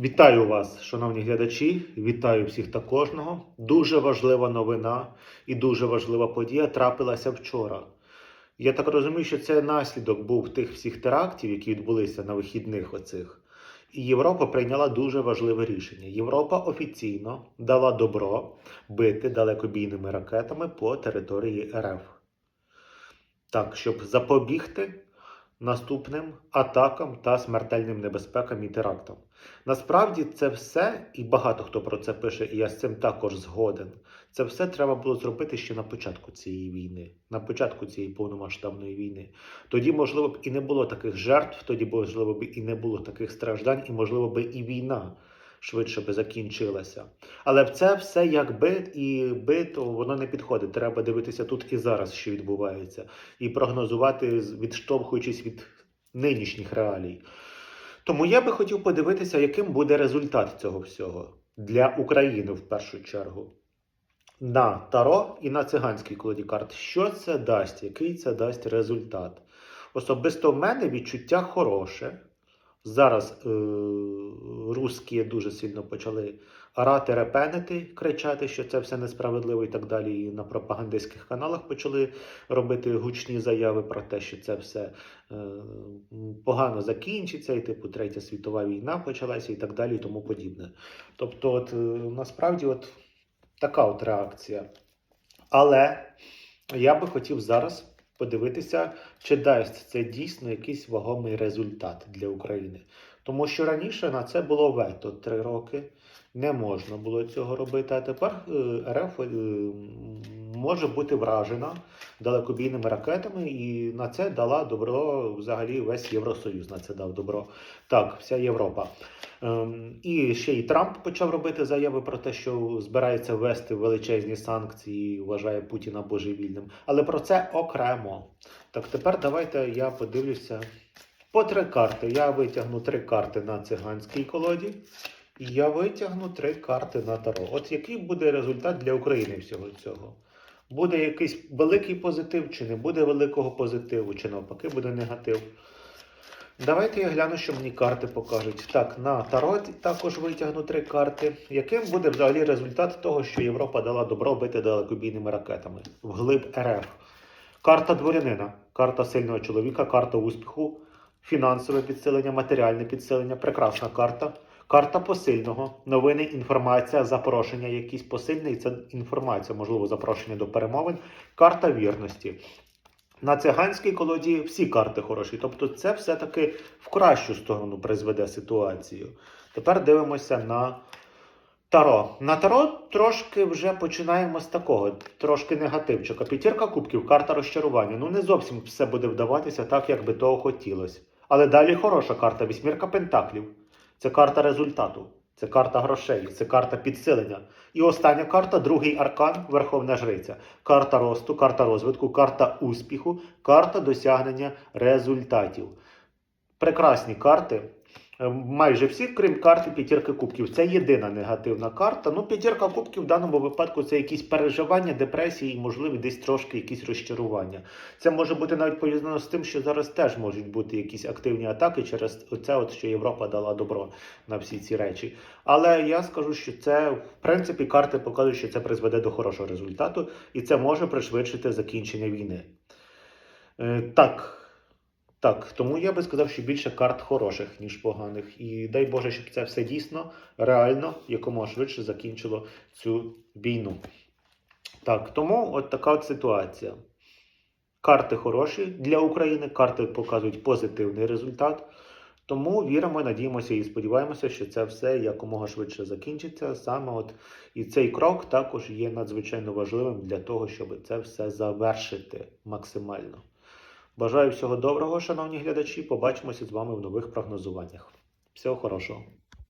Вітаю вас, шановні глядачі. Вітаю всіх та кожного. Дуже важлива новина і дуже важлива подія трапилася вчора. Я так розумію, що це наслідок був тих всіх терактів, які відбулися на вихідних оцих. І Європа прийняла дуже важливе рішення. Європа офіційно дала добро бити далекобійними ракетами по території РФ. Так, щоб запобігти наступним атакам та смертельним небезпекам і терактам. Насправді це все, і багато хто про це пише, і я з цим також згоден. Це все треба було зробити ще на початку цієї війни, на початку цієї повномасштабної війни. Тоді, можливо, б і не було таких жертв, тоді, можливо, б і не було таких страждань, і, можливо, би і війна швидше би закінчилася. Але це все як бит і бит, то воно не підходить. Треба дивитися тут і зараз, що відбувається, і прогнозувати, відштовхуючись від нинішніх реалій. Тому я би хотів подивитися, яким буде результат цього всього для України в першу чергу. На Таро і на циганській колоді карт. Що це дасть? Який це дасть результат? Особисто в мене відчуття хороше. Зараз е- русські дуже сильно почали орати, репенити, кричати, що це все несправедливо і так далі. І на пропагандистських каналах почали робити гучні заяви про те, що це все е, погано закінчиться, і типу Третя світова війна почалася і так далі, і тому подібне. Тобто, от, е, насправді, от така от реакція. Але я би хотів зараз подивитися, чи дасть це дійсно якийсь вагомий результат для України. Тому що раніше на це було вето три роки. Не можна було цього робити. А тепер е, РФ е, може бути вражена далекобійними ракетами, і на це дала добро взагалі весь Євросоюз. На це дав добро. Так, вся Європа. Ем, і ще й Трамп почав робити заяви про те, що збирається ввести величезні санкції, вважає Путіна божевільним. Але про це окремо. Так, тепер давайте я подивлюся по три карти. Я витягну три карти на циганській колоді. І я витягну три карти на Таро. От який буде результат для України всього цього? Буде якийсь великий позитив, чи не буде великого позитиву, чи навпаки буде негатив. Давайте я гляну, що мені карти покажуть. Так, на Таро також витягну три карти. Яким буде взагалі результат того, що Європа дала добро бити далекобійними ракетами вглиб РФ? Карта дворянина, карта сильного чоловіка, карта успіху, фінансове підсилення, матеріальне підсилення, прекрасна карта. Карта посильного, новини, інформація, запрошення, якісь посильне, це інформація, можливо, запрошення до перемовин. Карта вірності. На циганській колоді всі карти хороші. Тобто, це все-таки в кращу сторону призведе ситуацію. Тепер дивимося на Таро. На Таро трошки вже починаємо з такого, трошки негативчика. П'ятірка кубків, карта розчарування. Ну не зовсім все буде вдаватися так, як би того хотілося. Але далі хороша карта вісьмірка пентаклів. Це карта результату, це карта грошей, це карта підсилення. І остання карта, другий аркан, Верховна Жриця. Карта росту, карта розвитку, карта успіху, карта досягнення результатів. Прекрасні карти. Е, Майже всі, крім карти п'ятірки кубків. Це єдина негативна карта. Ну, п'ятірка кубків в даному випадку це якісь переживання, депресії і, можливо, десь трошки якісь розчарування. Це може бути навіть пов'язано з тим, що зараз теж можуть бути якісь активні атаки через це, от, що Європа дала добро на всі ці речі. Але я скажу, що це в принципі карти показують, що це призведе до хорошого результату, і це може пришвидшити закінчення війни. Е, так. Так, тому я би сказав, що більше карт хороших, ніж поганих. І дай Боже, щоб це все дійсно реально якомога швидше закінчило цю війну. Так, тому от така от ситуація. Карти хороші для України, карти показують позитивний результат. Тому віримо, надіємося і сподіваємося, що це все якомога швидше закінчиться. Саме от і цей крок також є надзвичайно важливим для того, щоб це все завершити максимально. Бажаю всього доброго, шановні глядачі. Побачимося з вами в нових прогнозуваннях. Всього хорошого.